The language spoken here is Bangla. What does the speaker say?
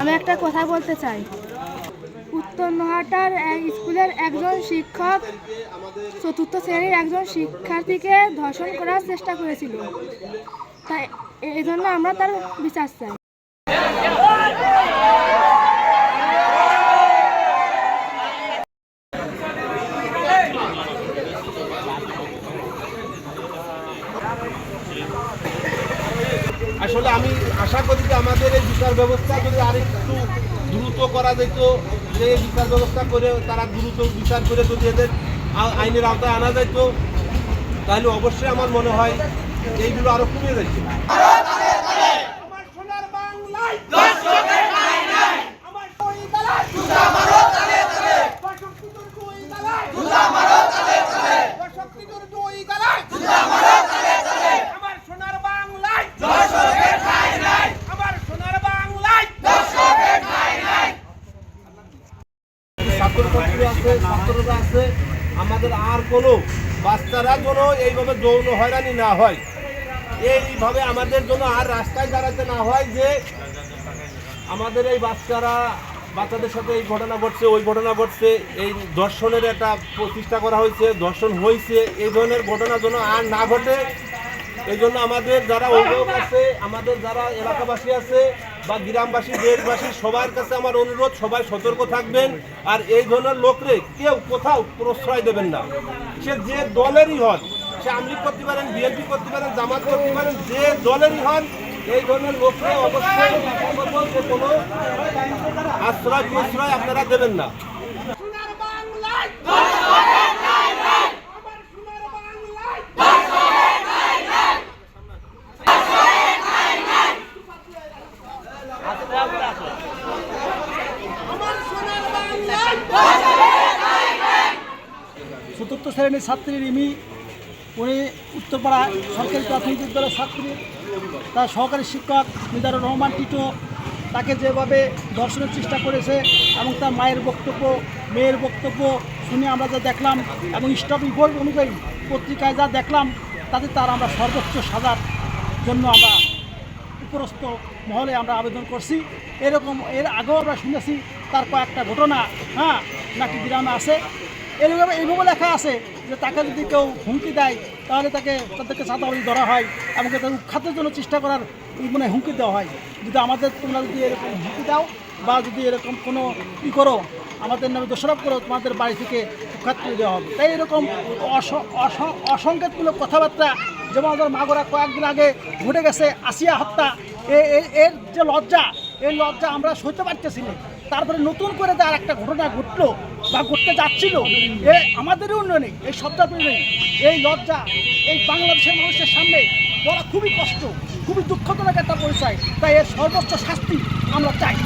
আমি একটা কথা বলতে চাই। উত্তর নোহাটার স্কুলের একজন শিক্ষক চতুর্থ শ্রেণির একজন শিক্ষার্থীকে ধর্ষণ করার চেষ্টা করেছিল। তাই এই জন্য আমরা তার বিচার চাই। আসলে আমি আশা করি যে আমাদের এই বিচার ব্যবস্থা যদি আরেকটু দ্রুত করা যেত যে বিচার ব্যবস্থা করে তারা দ্রুত বিচার করে যদি এদের আইনের আওতায় আনা যেত তাহলে অবশ্যই আমার মনে হয় এইগুলো আরও কমে যেত। আমার আছে ছাত্ররা আছে, আমাদের আর কোনো বাচ্চারা যেন এইভাবে যৌন হয়রানি না হয়। এইভাবে আমাদের জন্য আর রাস্তায় দাঁড়াতে না হয় যে আমাদের এই বাচ্চারা, বাচ্চাদের সাথে এই ঘটনা ঘটছে, ওই ঘটনা ঘটছে, এই দর্শনের একটা প্রতিষ্ঠা করা হয়েছে, দর্শন হয়েছে এই ধরনের ঘটনা যেন আর না ঘটে। এই জন্য আমাদের যারা অভিভাবক আছে, আমাদের যারা এলাকাবাসী আছে বা গ্রামবাসী, দেশবাসী, সবার কাছে আমার অনুরোধ, সবাই সতর্ক থাকবেন। আর এই ধরনের লোকরে কেউ কোথাও প্রশ্রয় দেবেন না। সে যে দলেরই হন, সে আমলিগ করতে পারেন, বিএনপি করতে পারেন, জামাত করতে পারেন, যে দলেরই হন, এই ধরনের লোককে অবশ্যই কোনো আশ্রয় প্রশ্রয় আপনারা দেবেন না। চতুর্থ শ্রেণির ছাত্রী রিমি, উনি উত্তরপাড়া সরকারি প্রাথমিক বিদ্যালয়ের ছাত্রী। তার সহকারী শিক্ষক মিজানুর রহমান টিটো, তাকে যেভাবে দর্শনের চেষ্টা করেছে এবং তার মায়ের বক্তব্য, মেয়ের বক্তব্য শুনে আমরা যা দেখলাম এবং স্টপ রিপোর্ট অনুযায়ী পত্রিকায় যা দেখলাম, তাতে তার আমরা সর্বোচ্চ সাজার জন্য আমরা উপরস্থ মহলে আমরা আবেদন করছি। এরকম এর আগেও আমরা শুনেছি, তার কয়েকটা ঘটনা হ্যাঁ নাকি গ্রামে আছে। এরকম এইভাবে লেখা আছে যে তাকে যদি কেউ হুমকি দেয়, তাহলে তাকে তাদেরকে চাঁদাবাজি ধরা হয় এবং তাকে উৎখাতের জন্য চেষ্টা করার মানে হুমকি দেওয়া হয়। যদি আমাদের তোমরা যদি এরকম হুমকি দাও বা যদি এরকম কোনো ই করো, আমাদের নামে দোষারোপ করো, তোমাদের বাড়ি থেকে উৎখাত করে দেওয়া হবে। তাই এরকম অস- অস- অসংকেতমূলক কথাবার্তা যেমন আমাদের মাগরা কয়েকদিন আগে ঘটে গেছে আসিয়া হত্যা। এর যে লজ্জা, এই লজ্জা আমরা সইতে পারতেছি না। তারপরে নতুন করে আর একটা ঘটনা ঘটলো বা ঘটতে যাচ্ছিল, এ আমাদেরই উন্নয়নে, এই শব্দাপি নেই। এই লজ্জা, এই বাংলাদেশের মানুষের সামনে বলা খুবই কষ্ট, খুবই দুঃখজনক একটা পরিচয়। তাই এর সর্বোচ্চ শাস্তি আমরা চাই।